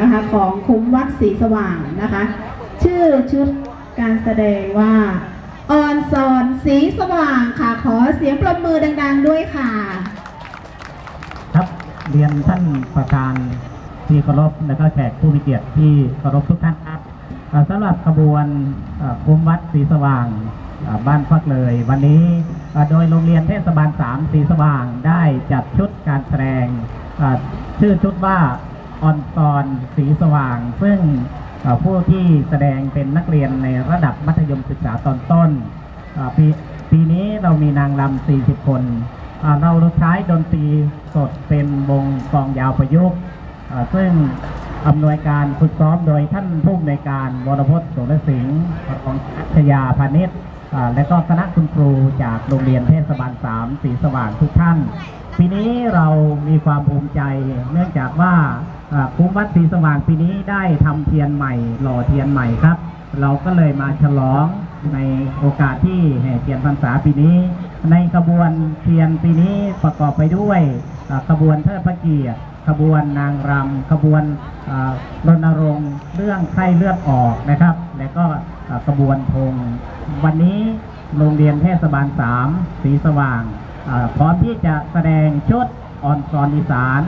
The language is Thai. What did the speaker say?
นะคะของคุ้มวัดศรีสว่างนะคะ ชื่อชุดการแสดงว่าออนซอนสีสว่างค่ะ ขอเสียงปรบมือดัง ๆ ด้วยค่ะ ครับเรียนท่านประธานที่เคารพและก็แขกผู้มีเกียรติที่เคารพทุกท่านครับสำหรับขบวนคุ้มวัดสีสว่างบ้านฟักเลย วันนี้โดยโรงเรียนเทศบาล3สีสว่างได้จัดชุดการแสดงชื่อชุดว่า ออนซอนสีสว่าง ซึ่งผู้ที่แสดงเป็นนักเรียนในระดับมัธยมศึกษาตอนต้นปีปีนี้เรามีนางรำ40 คน เราใช้ดนตรีสดเป็นวงกลองยาวประยุกต์ซึ่งอำนวยการฝึกซ้อมโดยท่านผู้อำนวยการวรพจน์โสรสิงห์ของชยาพาณิชย์และก็คณะคุณครูจากโรงเรียนเทศบาล3สีสว่างทุกท่าน ปีนี้เรามีความภูมิใจเนื่องจากว่า คุ้มวัดสีสว่างปีนี้ได้ทำเทียนใหม่ หล่อเทียนใหม่ครับ เราก็เลยมาฉลองในโอกาสที่แห่เทียนพรรษาปีนี้ ในขบวนเทียนปีนี้ประกอบไปด้วยขบวนเทิดพระเกียรติขบวนนางรำขบวนรณรงค์เรื่องไข้เลือดออกนะครับ และก็ขบวนธงวันนี้โรงเรียนเทศบาลสามสีสว่างพร้อมที่จะแสดงชุดออนซอนอีสาน